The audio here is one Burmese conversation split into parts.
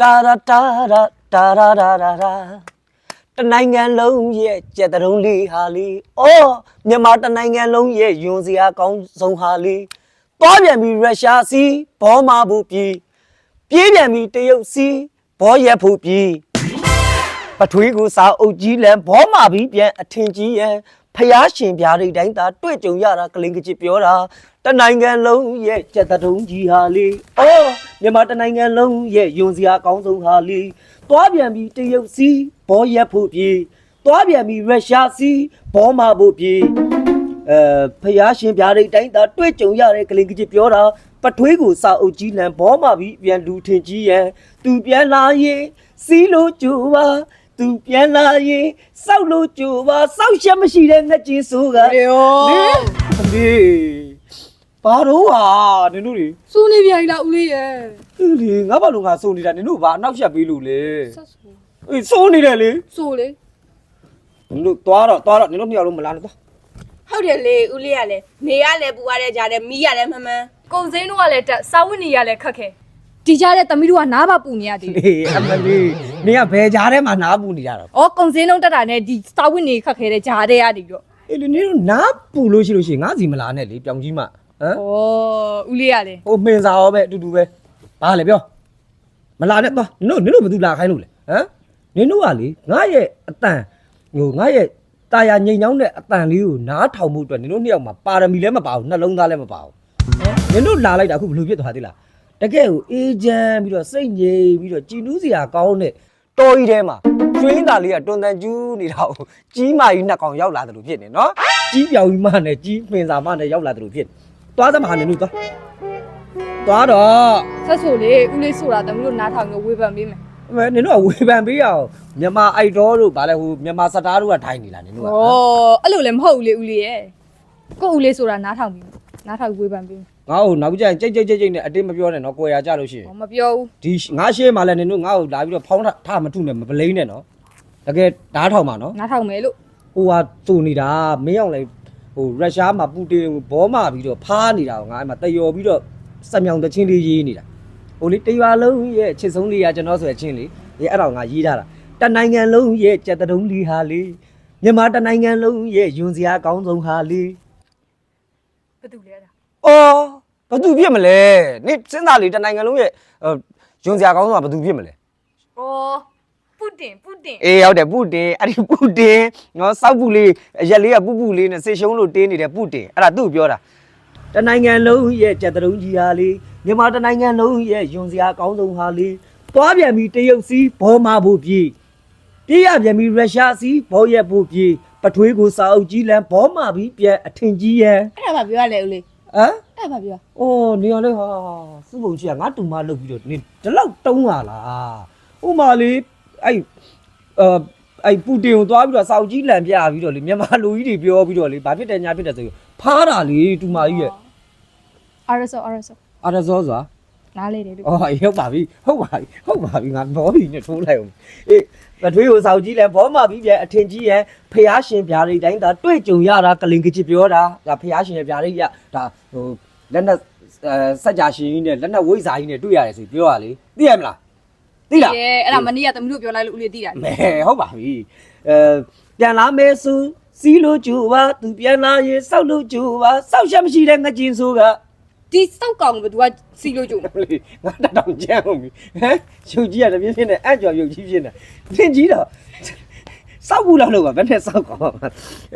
တာရာတာရာတာရာရာရာရာတနိုင်ငံလုံးရဲ့ကြက်တုံးလေးဟာလေးအော်မြန်မာတနိုင်ငံလုံးရဲ့ယွန်စရာကောင်းဆုံးဟာလေးသွားပြန်ပြီးရုရှားစီဘောမာဖို့ပြည်ပြေးပြန်ပြီးတရုတ်စီဘောရက်ဖို့ပြည်ပထွေးကိုစာအုပ်ကြီးလန်ဘောမာပြီးပြန်အထင်ကြီးရန် ဖျားရှင်ပြားတွေတိုင်းသာတွေ့ကြုံရတာကလင်ကချစ်ပြောတာတနိုင်ငံလုံးရဲ့ကြက်တုံးကြီးဟာလေးအော်မြန်မာတနိုင်ငံလုံးရဲ့ယုံစရာအကောင်းဆုံးဟာလေးသွားပြန်ပြီးတရုတ်စီဘောရက်ဖို့ပြေသွားပြန်ပြီးရုရှားစီဘောမာဖို့ပြေအဲဖျားရှင်ပြားတွေတိုင်းသာတွေ့ကြုံရတဲ့ကလင်ကချစ်ပြောတာပထွေးကိုစာအုပ်ကြီးလန်ဘောမာပြီးပြန်လူထင်ကြီးရန်သူပြန်လာရင်စီးလို့ကြိုပါ သူပြန်လာရင်စောက်လို့ကြိုပါစောက်ချက်မရှိတဲ့ငှက်ကြီးဆိုးကလေယောအမေဘာတော့ဟာနင်တို့တွေစူးနေပြန်လားဦးလေးရဲ့အေးလေငါဘာလို့ငါစိုးနေတာနင်တို့ဘာအနောက်ရှက်ပေးလို့လဲဆက်ဆိုအေးစိုးနေတယ်လေဆိုလေနင်တို့သွားတော့သွားတော့နင်တို့မြောက်လို့မလားနဲ့သွားဟုတ်တယ်လေဦးလေးကလည်းနေရလည်းပူရတဲ့ကြားတယ်မီးရလည်းမမှန်ကုံစင်းတို့ကလည်းတက်စာဝတ်နေရလည်းခက်ခဲဒီကြတဲ့သမီးတို့ကနားပါပူနေရသေးတယ်အေးအမလေး နင်ကဘယ်ကြားထဲမှာနားပူနေကြတာ။အော်ကုံစင်းတို့တက်တာနဲ့ဒီစာဝတ်နေခက်ခဲတဲ့ဂျာတဲ့ရတည်တော့အေးလေနင်တို့နားပူလို့ရှိလို့ရှိရင်ငါစီမလာနဲ့လေပြောင်ကြီးမဟမ်။အော်ဦးလေးကလည်းဟိုမင်းစားရောပဲအတူတူပဲဘာလဲပြောမလာနဲ့သွားနင်တို့နင်တို့ဘယ်သူလာခိုင်းလို့လဲဟမ်နင်တို့ကလေငါရဲ့အတန်ဟိုငါရဲ့တာယာငိန်ချောင်းတဲ့အတန်လေးကိုနားထောင်မှုအတွက်နင်တို့နှစ်ယောက်မှာပါရမီလည်းမပါဘူးနှလုံးသားလည်းမပါဘူးဟမ်နင်တို့လာလိုက်တာအခုဘယ်လိုဖြစ်သွားသေးလားတကယ်ကိုအေးချမ်းပြီးတော့စိတ်ငြိမ်ပြီးတော့ကြည်နူးစရာကောင်းတဲ့ တော်ကြီးထဲမှာကျွင်းသားလေးကတွန်တန်ကျူးနေတာကိုကြီးမာကြီးနှစ်ကောင်ရောက်လာတယ်လို့ဖြစ်နေနော်ကြီးပြောင်ကြီးမနဲ့ကြီးပင်စာမနဲ့ရောက်လာတယ်လို့ဖြစ်နေသွားသမားနင်တို့သွားသွားတော့ဆက်ဆိုလေဦးလေးဆိုတာသမီးတို့နားထောင်လို့ဝေဖန်ပေးမယ်အမေနင်တို့ကဝေဖန်ပေးရအောင်မြန်မာအိုက်ဒေါတို့ဗာလဲဟိုမြန်မာစတားတို့ကထိုင်နေလားနင်။တို့ကအော်အဲ့လိုလည်းမဟုတ်ဘူးလေဦးလေးရဲ့။ကို့ဦးလေးဆိုတာနားထောင်ပြီးနားထောင်ဝေဖန်ပေးမယ် ငါ့ကိုနောက်ကြရင်ကြိတ်ကြိတ်ကြိတ်ကြိတ်နဲ့အတင်းမပြောနဲ့နော်ကိုယ်ရကြလို့ရှိရင်။ဟောမပြောဘူးဒီငါရှေ့မှာလဲနင်တို့ငါ့ကိုလာပြီးတော့ဖောင်းထမထုနဲ့မပလိမ့်နဲ့နော်တကယ်ဓားထောင်ပါနော်။နားထောင်မယ်လို့ဟိုဟာတူနေတာမင်းအောင်လဲဟိုရုရှားမှာပူတင်ကိုဘောမာပြီးတော့ဖားနေတာကိုငါအဲ့မှာတယော်ပြီးတော့စက်မြောင်တချင်းလေးရေးနေတာဟိုလေတရွာလုံးရဲ့ချစ်ဆုံးလေးကကျွန်တော်ဆိုရချင်းလေးဒီအဲ့တော့ငါရေးထားတာတနိုင်ငံလုံးရဲ့ကြက်တုံးလေးဟာလေးမြန်မာတနိုင်ငံလုံးရဲ့ယွန်စရာအကောင်းဆုံးဟာလေး။ဘာတူလဲအဲ့ဒါ။အော် ဘာသူဖြစ်မလဲ။နေစဉ်းစားလေတနိုင်ငံလုံးရဲ့ဟိုယွန်စရာကောင်းဆိုတာဘာသူဖြစ်မလဲ။အော်ပူတင်ပူတင်။အေးဟုတ်တယ်ပူတင်အဲ့ဒီပူတင်နော်စောက်ပူလေးအရက်လေးကပူပူလေးနဲ့ဆေရှုံးလို့တင်းနေတဲ့ပူတင်အဲ့ဒါသူ့ပြောတာ။တနိုင်ငံလုံးရဲ့ကြက်တုံးကြီးဟာလေးမြန်မာတနိုင်ငံလုံးရဲ့ယွန်စရာကောင်းဆုံးဟာလေးသွားပြန်ပြီးတရုတ်စီဘောမာဖို့ပြေးပြေးရပြန်ပြီးရုရှားစီဘောရက်ဖို့ပြေးပထွေးကိုစာအုပ်ကြီးလန်ဘောမာပြီးပြန်အထင်ကြီးရန်အဲ့ဒါမှပြောရလေဦးလေး ဟမ်အဲ့ဒါမှပြော။အော်နေရလဲဟာစုပုံကြီးကငါတူမလုပ်ပြီးတော့နေဒီလောက်တုံးလာလား။ဥမာလေးအဲ့အာအဲ့ပူတင်ကိုသွားပြီးတော့စောက်ကြီးလန်ပြပြီးတော့လေမြန်မာလူကြီးတွေပြောပြီးတော့လေဘာဖြစ်တယ်ညာဖြစ်တယ်ဆိုပြီးဖားတာလေတူမကြီးရဲ့။ RSO RSO အာရဇောဆိုတာ နားလေတယ်လို့အော်အေးဟုတ်ပါပြီဟုတ်ပါပြီဟုတ်ပါပြီငါဘောပြီနဲ့ထိုးလိုက်အောင်အေးပထွေးကိုစောက်ကြီးလန်ဘောမာပြီးပြန်အထင်ကြီးရဲ့ဖះရှင်ဗျာတွေတိုင်းဒါတွေ့ကြုံရတာကလင်ကချစ်ပြောတာဒါဖះရှင်ရဲ့ဗျာတွေရဒါဟိုလက်နဲ့အဲစัจ जा ရှင်ကြီးနဲ့လက်နဲ့ဝိဇ္ဇာကြီးနဲ့တွေ့ရတယ်ဆိုပြီးပြောရလေသိရမလားသိလား။ရဲ့အဲ့ဒါမနေ့ကသမီးတို့ပြောလိုက်လို့ဦးလေးသိတာမဲဟုတ်ပါပြီအဲပြန်လာမဲဆူစီလို့ကြူပါသူပြန်လာရင်စောက်လို့ကြူပါစောက်ချက်မရှိတဲ့ငကြင်ဆိုက။ ဒီစောက်ကောင်ကဘသူကစီလို့ကြုံလေငါတတောင်ကြမ်းအောင်ပြီဟမ်ရုပ်ကြီးကတပြင်းပြင်းနဲ့အကြော်ရုပ်ကြီးဖြစ်နေသင်ကြီးတော့စောက်ဘူးလားလို့ပါဘယ်နဲ့စောက်ကော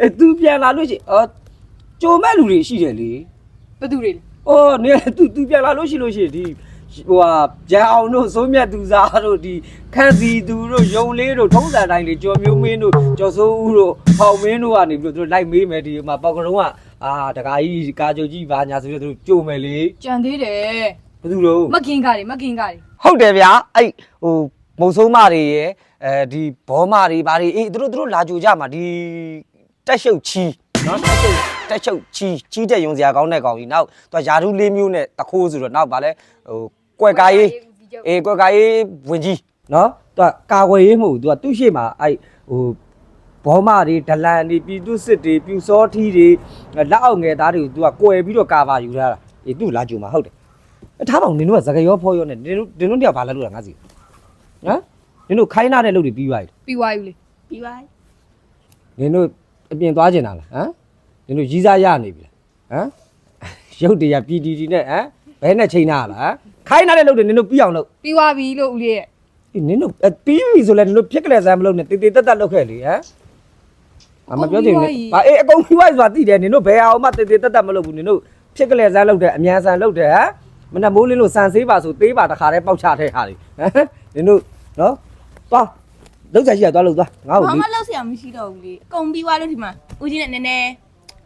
အဲသူပြန်လာလို့ရှိရင်အော်ကြိုမဲ့လူတွေရှိတယ်လေဘသူတွေလဲအော်နေသူသူပြန်လာလို့ရှိလို့ရှိရင်ဒီဟိုဟာဂျန်အောင်တို့စိုးမြတ်သူစားတို့ဒီခန့်စီသူတို့ယုံလေးတို့ထုံးစံတိုင်းလေးကျော်မျိုးမင်းတို့ကျော်စိုးဦးတို့ဖောင်မင်းတို့ကနေပြီးတော့သူတို့လိုက်မေးမယ်ဒီမှာပေါက်ကလုံးက အာတကာကြီးကာကြုတ်ကြီးဘာညာဆိုပြီးတော့သူတို့ကြိုမယ်လေ။ကြံသေးတယ်ဘယ်သူတို့။မကင်ကားတွေမကင်ကားတွေဟုတ်တယ်ဗျာအဲ့ဟိုမုံဆိုးမတွေရဲ့အဲဒီဘောမတွေဘာတွေအေးသူတို့သူတို့လာကြိုကြမှာဒီတက်ရှုပ်ချီနော်တက်ရှုပ်တက်ရှုပ်ချီချီတဲ့ယုံစရာကောင်းတဲ့ကောင်ကြီးနောက်သူကယာရုလေးမျိုးနဲ့တခိုးဆိုတော့နောက်ဗာလဲဟိုကွက်ကားရေးအေးကွက်ကားရေးဝင်ကြီးနော်သူကကာကွယ်ရေးမဟုတ်ဘူးသူကသူ့ရှေ့မှာအဲ့ဟို ဘောမတွေဒလန်တွေပြည်သူစစ်တွေပြူစောထီးတွေလက်အောက်ငယ်သားတွေကိုသူကကွယ်ပြီးတော့ကာဗာယူထားတာအေးသူ့လာကြိုမှာဟုတ်တယ်အထားပေါင်းနင်တို့ကဇကရောဖောရောနဲ့နင်တို့နင်တို့တယောက်ဘာလဲလို့လဲငါစီနော်နင်တို့ခိုင်းထားတဲ့လုပ်တွေပြီးသွားပြီပြီးသွားပြီလေပြီးပါနင်တို့အပြင်သွားကျင်တာလားဟမ်နင်တို့ရီးစားရနေပြီလားဟမ်ရုပ်တရားပြည်တီတီနဲ့ဟမ်ဘဲနဲ့ချိန်ထားလားဟမ်ခိုင်းထားတဲ့လုပ်တွေနင်တို့ပြီးအောင်လုပ်ပြီးသွားပြီလို့ဦးလေးရဲ့အေးနင်တို့အပြီးပြီဆိုလဲနင်တို့ဖြစ်ကလေးစမ်းမလုပ်နဲ့တေတေတက်တက်လုပ်ခဲ့လေဟမ် အမပြောချင်ဘူးဘာအေးအကုန်ပြီးသွားပြီဆိုတာသိတယ်နင်တို့ဘယ်အောင်မှတေတေတက်တက်မလုပ်ဘူးနင်တို့ဖြစ်ကလေးစမ်းလုပ်တယ်အမြန်ဆန်လုပ်တယ်ဟမ်မနက်မိုးလင်းလို့စံဆေးပါဆိုသေးပါတခါတည်းပေါက်ချတဲ့ဟာလေဟမ်နင်တို့နော်သွားလောက်ချာရှိရသွားလို့သွားငါ့ကိုဘာလေ မှလောက်စရာမရှိတော့ဘူးလေအကုန်ပြီးသွားလို့ဒီမှာဦးကြီးနဲ့နည်းနည်း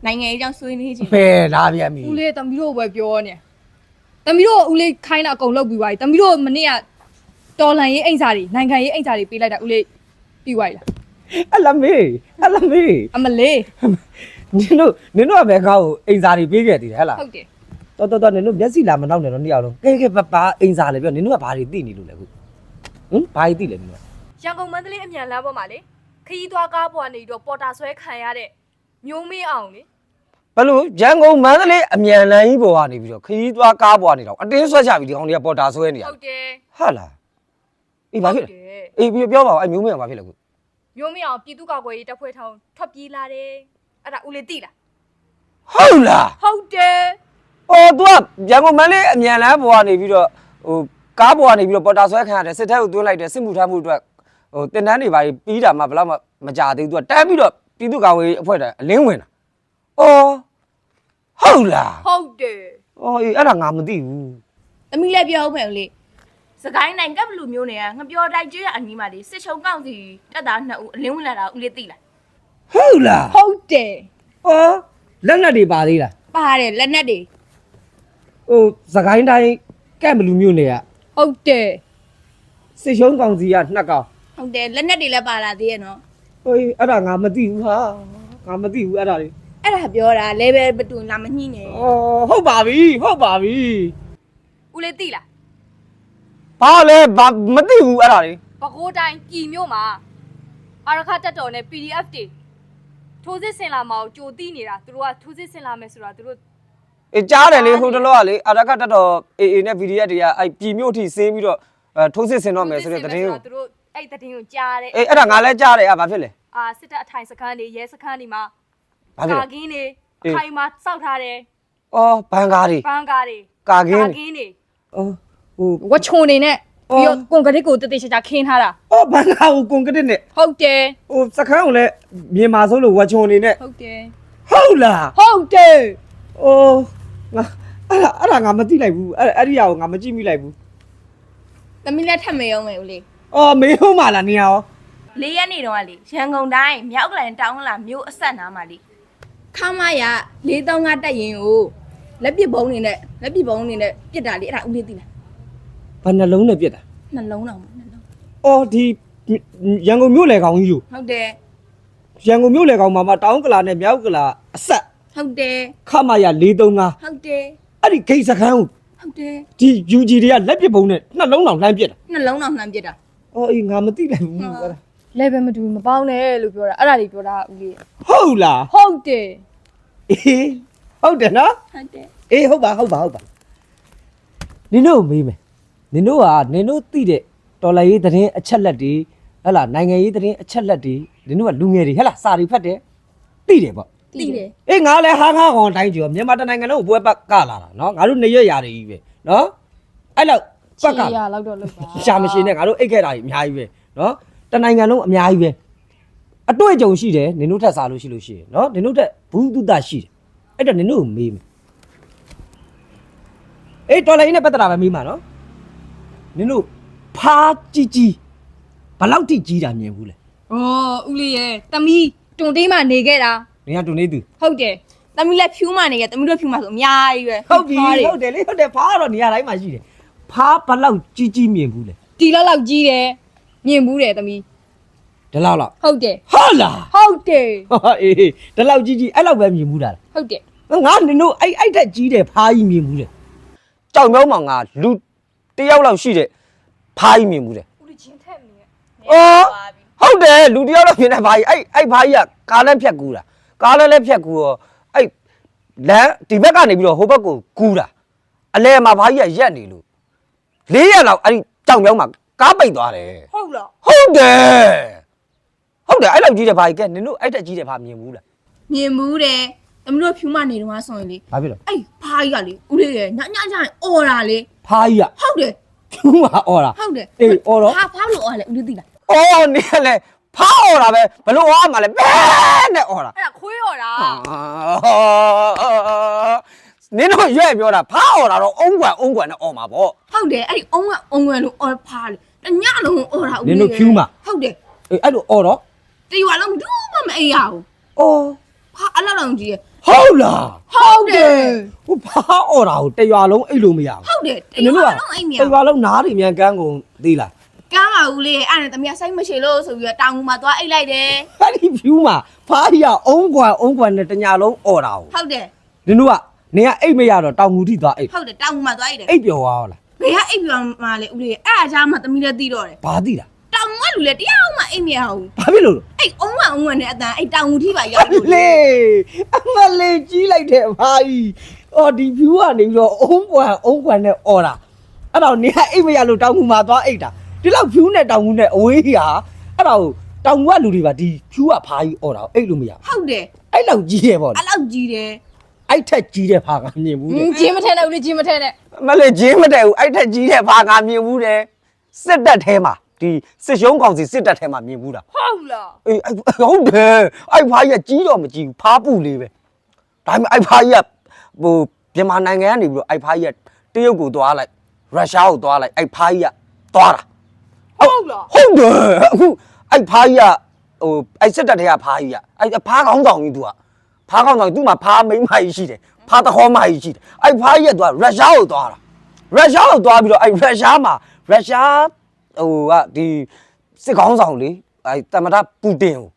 နိုင်ငံရေးကြောင့်ဆွေးနွေးချင်ဖယ်လာပြန်ပြီဦးလေးတမီးတို့ပဲပြောနေတမီးတို့ဦးလေးခိုင်းတာအကုန်လုပ်ပြီးသွားပြီတမီးတို့မနေ့ကတော်လန်ရေးအိမ်စာတွေနိုင်ငံရေးအိမ်စာတွေပေးလိုက်တာဦးလေးပြီးသွားပြီလား အလမေးအလမေးအမလေးနင်တို့နင်တို့ကဘယ်ကောက်ကိုအိမ်စာတွေပေးခဲ့တည်တယ်ဟဲ့လားဟုတ်တယ်တော်တော်တော်နင်တို့မျက်စိလာမနောက်နဲ့တော့နှစ်ယောက်လုံးကဲကဲပပအိမ်စာလေပြောနင်တို့ကဘာတွေသိနေလို့လဲခုဟမ်ဘာတွေသိလဲနင်တို့ရန်ကုန်မန္တလေးအမြန်လမ်းပေါ်မှာလေခရီးသွားကားပေါ်ကနေပြီးတော့ပေါ်တာဆွဲခံရတဲ့မျိုးမင်းအောင်လေဘလို့ရန်ကုန်မန္တလေးအမြန်လမ်းကြီးပေါ်ကနေပြီးတော့ခရီးသွားကားပေါ်ကနေတော့အတင်းဆွဲချပြီးဒီကောင်တွေကပေါ်တာဆွဲနေရဟုတ်တယ်ဟာလားအေးဘာဖြစ်လဲတယ်အေးပြောပြောပါဦးအဲ့မျိုးမင်းကဘာဖြစ်လဲခု မျိုးမင်းအောင်ပြည်သူ့ကာကွယ်ရေးတပ်ဖွဲ့ထောင်ထွက်ပြေးလာတယ်အဲ့ဒါဦးလေးသိလားဟုတ်လားဟုတ်တယ်အော် तू ကရန်ကုန်မန္တလေးအမြန်လမ်းပေါ်ကနေပြီးတော့ဟိုကားပေါ်ကနေပြီးတော့ပေါ်တာဆွဲခံရတယ်စစ်ထဲကိုသွင်းလိုက်တယ်စစ်မှုထမ်းမှုအတွက်ဟိုတင်တန်းတွေပါပြီးတာမှဘယ်တော့မှမကြသေးဘူး तू ကတန်းပြီးတော့ပြည်သူ့ကောင်ရေးအဖွဲ့တဲ့အလင်းဝင်တာအော်ဟုတ်လားဟုတ်တယ်အော်အေးအဲ့ဒါငါမသိဘူးသမီးလည်းပြောဦးမယ်ဦးလေး စကိုင်းနိုင်ကပ်ဘလူမျိုးတွေကငပြောတိုက်ကျွေးရအနီးမှာလေစစ်ချုံကောင်းစီတက်တာနှစ်ဦးအလင်းဝင်လာတာဦးလေးသိလားဟုတ်လားဟုတ်တယ်အော်လက်နက်တွေပါသေးလားပါတယ်လက်နက်တွေဟိုသခိုင်းတိုင်းကန့်ဘလူးမျိုးနေကဟုတ်တယ်စစ်ရှုံးကောင်စီကနှစ်ကောင်ဟုတ်တယ်လက်နက်တွေလည်းပါလာသေးရဲ့နော်ဟိုအဲ့ဒါငါမသိဘူးဟာငါမသိဘူးအဲ့ဒါလေးအဲ့ဒါပြောတာ level ဘတူလာမညှိနဲ့အော်ဟုတ်ပါပြီဟုတ်ပါပြီဦးလေးသိလား ဘာလဲဘာမသိဘူးအဲ့ဒါလေးပဲခူးတိုင်းပြည်မြို့မှာအာရခတက်တော်နဲ့ PDF တွေထိုးစစ်ဆင်လာမှာကိုကြိုသိနေတာသူတို့ကထိုးစစ်ဆင်လာမယ်ဆိုတာသူတို့အေးကြားတယ်လေဟိုတလောကလေအာရကတက်တော်အေအေနဲ့ VDF တွေကအဲ့ပြည်မြို့အထိဆင်းပြီးတော့အဲထိုးစစ်ဆင်တော့မယ်ဆိုတဲ့သတင်းကိုသူတို့အဲ့သတင်းကိုကြားတယ်အေးအဲ့ဒါငါလည်းကြားတယ်အဲ့ဘာဖြစ်လဲအာစစ်တပ်အထိုင်စခန်းတွေရဲစခန်းတွေမှာဘာဖြစ်ကာလဲ ကင်းတွေအေးအခိုင်အမှာစောက်ထားတယ်အော်ဘန်ကားတွေဘန်ကားတွေကာကင်းကာတွေ ကင်းတွေအော် ဟိုဝချုံနေနဲ့အော်ပြီးတော့ကွန်ကရစ်ကိုတတိချာချာခင်းထားတာအော်ဘန်ကားကိုကွန်ကရစ်နဲ့ဟုတ်တယ်ဟိုစခန်းကိုလည်းမြန်မာဆုံးလို့ဝါချုံနေနဲ့ဟုတ်တယ်ဟုတ်လားဟုတ်တယ်အိုးငါအဲ့ဒါအဲ့ဒါငါမသိလိုက်ဘူးအဲ့အဲ့ဒီဟာကိုငါမကြည့်မိလိုက်ဘူးသမီးလည်းထပ်မေအောင်မယ်ဦးလေးအော်မေးဟုတ်မှလားနေရောလေးရက်နေတော့ကလေရန်ကုန်တိုင်းမြောက်ကလန်တောင်းလာမြို့အဆက်နားမှာလေခမရ435တက်ရင်ကိုလက်ပစ်ဘုံနေနဲ့လက်ပစ်ဘုံနေနဲ့ပြစ်တာလေအဲ့ဒါဦးလေးသိလား ဘာနှလုံးနဲ့ပြစ်တာနှလုံးတော်နှလုံးအော်ဒီရန်ကုန်မြို့လေကောင်ကြီးယူဟုတ်တယ်ရန်ကုန်မြို့လေကောင်မှာမတောင်းကလာနဲ့မြောက်ကလာအဆက်ဟုတ်တယ်ခမရ435ဟုတ်တယ်အဲ့ဒီဂိတ်စခန်းကိုဟုတ်တယ်ဒီ UG တွေကလက်ပစ်ပုံနဲ့နှလုံးတော်လှမ်းပစ်တာနှလုံးတော်နှမ်းပြစ်တာအော်အေးငါမသိလိုက်ဘူးဟုတ်အဲ့ဒါလေဘယ်မတူမပေါင်းနဲ့လို့ပြောတာအဲ့ဒါတွေပြောတာဦးလေးဟုတ်လားဟုတ်တယ်အေးဟုတ်တယ်နော်ဟုတ်တယ်အေးဟုတ်ပါဟုတ်ပါဟုတ်ပါနင်တို့ကိုမေးမယ် နင်တို့ကနင်တို့သိတဲ့တော်လိုင်းရေးသတင်းအချက်လက်တွေဟဲ့လားနိုင်ငံရေးသတင်းအချက်လက်တွေနင်တို့ကလူငယ်တွေဟဲ့လားစာတွေဖတ်တယ်သိတယ်ပေါ့သိတယ်အေးငါလည်းဟာငါကောင်တိုင်းကျော်မြန်မာတိုင်းနိုင်ငံလုံးကိုပွဲပတ်ကလာတာနော်ငါတို့နေရရတွေကြီးပဲနော်အဲ့လောက်ပတ်ကချီလာရလောက်တော့လောက်ပါရှာမရှိနဲ့ငါတို့အိတ်ခဲ့တာကြီးအများကြီးပဲနော်တနိုင်ငံလုံးအများကြီးပဲအတွေ့အကြုံရှိတယ်နင်တို့ထက်စားလို့ရှိလို့ရှိရင်နော်နင်တို့ထက်ဘူးတုတရှိတယ်အဲ့တော့နင်တို့ကိုမေးမယ်အေးတော်လိုင်းနဲ့ပတ်သက်တာပဲမေးမှာနော် နင်တို့ဖားကြီးကြီးဘယ်လောက်ထိကြီးတာမြင်ဘူးလဲဩဦးလေးရဲ့တမီးတွန်တေးမှနေခဲ့တာနင်ကတူနေသူဟုတ်တယ်သမီးလည်းဖြူးမှနေခဲ့သမီးတို့ဖြူးမှဆိုအများကြီးပဲဟုတ်ပြီဖားတွေဟုတ်တယ်လေဟုတ်တယ်ဖားကတော့နေရာတိုင်းမှာရှိတယ်ဖားဘယ်လောက်ကြီးကြီးမြင်ဘူးလဲတီလောက်လောက်ကြီးတယ်မြင်ဘူးတယ်တမီးဒီလောက်လောက်ဟုတ်တယ်ဟုတ်လားဟုတ်တယ်ဟာအေးဒီလောက်ကြီးကြီးအဲ့လောက်ပဲမြင်ဘူးတာလားဟုတ်တယ်ငါနင်တို့အဲ့အဲ့ထက်ကြီးတယ်ဖားကြီးမြင်ဘူးလေကြောင်မြောင်းမှာငါလူ တယောက်လောက်ရှိတဲ့ဖားကြီးမြင်ဘူးလေဦးလေးချင်းထက်နေရဲ့အော်ဟုတ်တယ်လူတယောက်လောက်မြင်တဲ့ဖားကြီးအဲ့အဲ့ဖားကြီးကကားလည်းဖြတ်ကူးတာကားလည်းလည်းဖြတ်ကူးရောအဲ့လမ်းဒီဘက်ကနေပြီးတော့ဟိုဘက်ကိုကူးတာအလဲမှာဖားကြီးကရက်နေလို့လေးရက်လောက်အဲ့ဒီကြောင်မြောင်းမှာကားပိတ်သွားတယ်ဟုတ်လားဟုတ်တယ်ဟုတ်တယ်အဲ့လောက်ကြီးတဲ့ဘာကြီးကဲနင်တို့အဲ့တက်ကြီးတဲ့ဘာမြင်ဘူးလားမြင်မှုတ ယ်သမီးတို့ဖြူမနေတော့ဆိုရင်လေ ဘာဖြစ်လို့ အဲ့ဖားကြီးကလေဦးလေးရညညညအော်တာလေ ဖားကြီးက ဟုတ်တယ် ဖြူမှာអော်တာ ဟုတ်တယ် အေးអော်တော့ ဖားဖားလို့အော်လေဦးလေးသိလား အော်နေရလဲဖားអော်တာပဲဘလို့အော်မှာလဲဘဲနဲ့អော်တာ အဲ့ဒါခွေးရော်တာ နင်တို့ရွဲ့ပြောတာဖားអော်တာတော့အုံးကွမ်အုံးကွမ်နဲ့អော်မှာပေါ့ ဟုတ်တယ်အဲ့ဒီအုံးကအုံးဝင်လို့အော်ဖားလေတညလုံးအော်တာဦး နင် လေး တို့ဖြူမှာ ဟုတ်တယ် အေးအဲ့လိုអော်တော့ တရွာလုံးဘူးမှမအိပ်ရဘူး အော် ဖားအလောက်တောင်ကြီးရဟုတ်လားဟုတ်တယ်ဟိုဖားអော်တာကိုတရွာလုံးအိတ်လို့မရဘူးဟုတ်တယ်တနင်တို့ရွာကလုံးအိပ်မြတရွာလုံးနားတွေမြန်ကန်းကုန်သေးလားကမ်းပါဦးလေးအဲ့ဒါတမီးဆိုင်မရှိလို့ဆိုပြီးတော့တောင်ကူမှာသွားအိတ်လိုက်တယ်အဲ့ဒီဖြူမှာဖားကြီးကအုံးကွမ်အုံးကွမ်နဲ့တညာလုံးអော်တာကိုဟုတ်တယ်နင်တို့ကနေကအိတ်မရတော့တောင်ငူထိသွားအိတ်ဟုတ်တယ်တောင်ကူမှာသွားအိတ်တယ်အိတ်ပျော်သွားလားဘယ်ကအိတ်ပြောမှလဲဦးလေးအဲ့အကြောင်းမှတမီးလည်းသိတော့တယ်ဘာသိလားတောင်က လူလည်းတရားမှအိတ်မရဘူးဘာဖြစ်လို့လဲအဲ့အုံးကအုံးဝင်တဲ့အတန်အဲ့တောင်ကူထိပါရောက်လို့လေအမလေးကြီးလိုက်တဲ့ဘာကြီးအော်ဒီဖြူကနေပြီးတော့အုံးကွမ်အုံးကွမ်နဲ့អော်တာအဲ့တော့နေကအိတ်မရလို့တောင်ငူမှာသွားအိတ်တာဒီလောက်ဖြူနဲ့တောင်ငူနဲ့အဝေးကြီးဟာအဲ့တော့တောင်ငူကလူတွေပါဒီဖြူကဖားကြီးអော်တာကိုအိတ်လို့မရဘူးဟုတ်တယ်အဲ့လောက်ကြီးတယ်ပေါ့လေအဲ့လောက်ကြီးတယ်အဲ့ထက်ကြီးတဲ့ဖာကမြင်ဘူးဟတဲ့င်းဂျင်းမထဲနဲ့ဦးလေးဂျင်းမထဲနဲ့မလေးဂျင်းမတဲ့ဘူးအဲ့ထက်ကြီးတဲ့ဘာငါမြင်ဘူးတယ်စစ်တပ်ထဲမှာ ဒီစစ်ရှုံးကောင်စီစစ်တပ်ထဲမှာမြင်ဘူးတာဟုတ်လားအေးအဲ့ဟုတ်တယ်အဲ့ဖားကြီးကကြီးတော့မကြီးဘူးဖားပူလေးပဲဒါပေမဲ့အဲ့ဖားကြီးကဟိုမြန်မာနိုင်ငံကနေပြီးတော့အဲ့ဖားကြီးကတရုတ်ကိုသွားလိုက်ရုရှားကိုသွားလိုက်အဲ့ဖားကြီးကသွားတာဟုတ်လားဟုတ်တယ်အခုအဲ့ဖားကြီးကဟိုအဲ့စစ်တပ်ထဲကဖားကြီးကအဲ့ဖားကောင်းဆောင်ကြီး तू ကဖားကောင်းဆောင်သူ့မှာဖားမိန်းမကြီးရှိတယ်ဖားတခေါမကြီးရှိတယ်အဲ့ဖားကြီးက तू ကရုရှားကိုသွားတာရုရှားကိုသွားပြီးတော့အဲ့ရုရှားမှာရုရှား ဟိုကဒီစစ်ကောင်းဆောင်လေအဲ့တမတာပူတင်ကို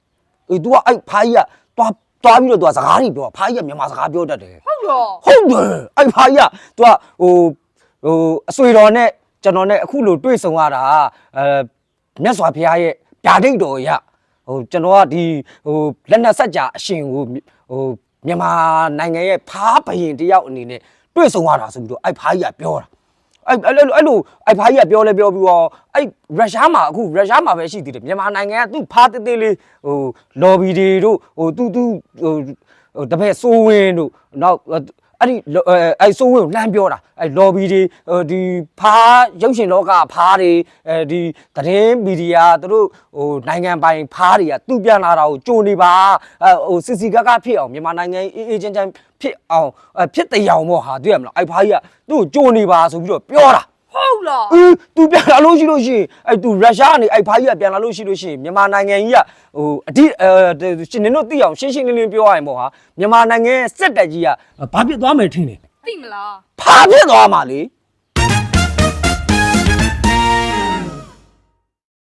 အေး तू ကအဲ့ဖားကြီးကသွားသွားပြီးတော့ तू ကစကားတွေပြောဖားကြီးကမြန်မာစကားပြောတတ်တယ် ဟုတ်လား ဟုတ်တယ်အဲ့ဖာကြီးက तू ကဟိုဟိုအဆွေတော်နဲ့ကျွန်တော်နဲ့အခုလိုတွေ့ဆုံရတာအဲမြတ်စွာဘုရားရဲ့ဗျာဒိတ်တော်ရဟိုကျွန်တော်ကဒီဟိုလက်နက်ဆက်ကြအရှင်ကိုဟိုမြန်မာနိုင်ငံရဲ့ဖားဘရင်တယောက်အနေနဲ့တွေ့ဆုံရတာဆိုပြီးတော့အဲ့ဖာကြီးကပြောတာ အဲ့အဲ့လိုအဲ့လိုအဲ့ဖာကြီးကပြောလဲပြောပြီးတော့အဲ့ရုရှားမှာအခုရုရှားမှာပဲရှိသေးတယ်မြန်မာနိုင်ငံကသူ့ဖားတေးသေးလေးဟိုလော်ဘီတွေတို့ဟိုသူ့သူ့ဟိုဟိုတပည့်စိုးဝင်းတို့နောက် အဲ့ဒီအဲအဲ့စိုးဝင်းကိုလှမ်းပြောတာအဲ့ lobby တွေဟိုဒီဖားရုပ်ရှင်လောကဖားတွေအဲဒီသတင်းမီဒီယာသူတို့ဟိုနိုင်ငံပိုင်ဖားတွေကသူ့ပြန်လာတာကိုကြိုနေပါအဲဟိုစစ်စီကကဖြစ်အောင်မြန်မာနိုင်ငံအေးအေးချမ်းချမ်းဖြစ်အောင်အဲဖြစ်တရားပေါ့ဟာတွေ့ရမလားအဲ့ဖားကြီးကသူ့ကိုကြိုနေပါဆိုပြီးတော့ပြောတာ ဟုတ်လားအင်း तू ပြန်လာလို့ရှိလို့ရှိရင်အဲ့ तू ရုရှားကနေအဲ့ဖားကြီးကပြန်လာလို့ရှိလို့ရှိရင်မြန်မာနိုင်ငံကြီးကဟိုအတိအဲရှင်နင်တို့သိအောင်ရှင်းရှင်းလင်းလင်းပြောရရင်ပေါ့ဟာမြန်မာနိုင်ငံရဲ့စစ်တပ်ကြီးကဘာဖြစ်သွားမယ်ထင်လဲသိမလားဖာဖြစ်သွားမှာလေ